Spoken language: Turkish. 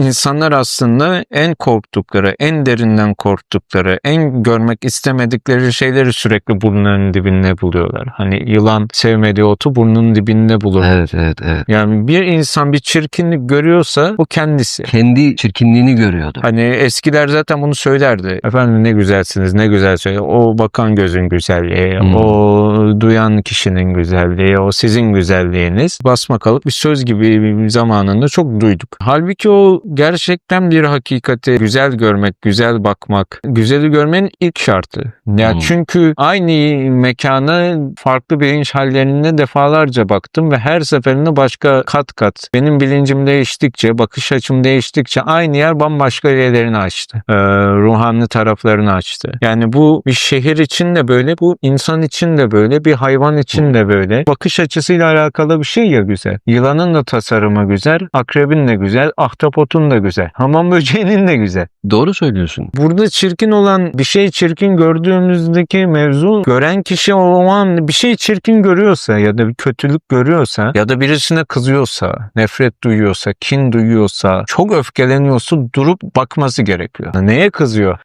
insanlar aslında en korktukları, en derinden korktukları, en görmek istemedikleri şeyleri sürekli burnunun dibinde buluyorlar. Hani yılan sevmediği otu burnunun dibinde bulur. Evet evet evet. Yani bir insan bir çirkinlik görüyorsa o kendisi. Kendi çirkinliğini görüyordu. Hani eskiler zaten bunu söylerdi. Efendim ne güzelsiniz, ne güzel söyle. O bakan gözün güzelliği, Hmm. o duyan kişinin güzelliği, o sizin güzelliğiniz. Basmakalıp bir söz gibi bir zamanında çok duyduk. Halbuki o gerçekten bir hakikati güzel görmek, güzel bakmak, güzeli görmenin ilk şartı. Ya Hmm. çünkü aynı mekana farklı bilinç hallerine defalarca baktım ve her seferinde başka kat kat. Benim bilincim değiştikçe, bakış açım değiştikçe aynı yer bambaşka yerlerini açtı. Ee, ruhani taraflarını açtı. Yani bu bir şehir için de böyle, bu insan için de böyle, bir hayvan için de böyle. Bakış açısıyla alakalı bir şey ya güzel. Yılanın da tasarımı güzel, akrebin de güzel, ahtapotun da güzel. Hamam böceğinin de güzel. Doğru söylüyorsun. Burada çirkin olan bir şey çirkin gördüğümüzdeki mevzu gören kişi o an bir şey çirkin görüyorsa ya da bir kötülük görüyorsa ya da birisine kızıyorsa, nefret duyuyorsa, kin duyuyorsa, çok öfkeleniyorsa durup bakması gerekiyor. Neye kızıyor?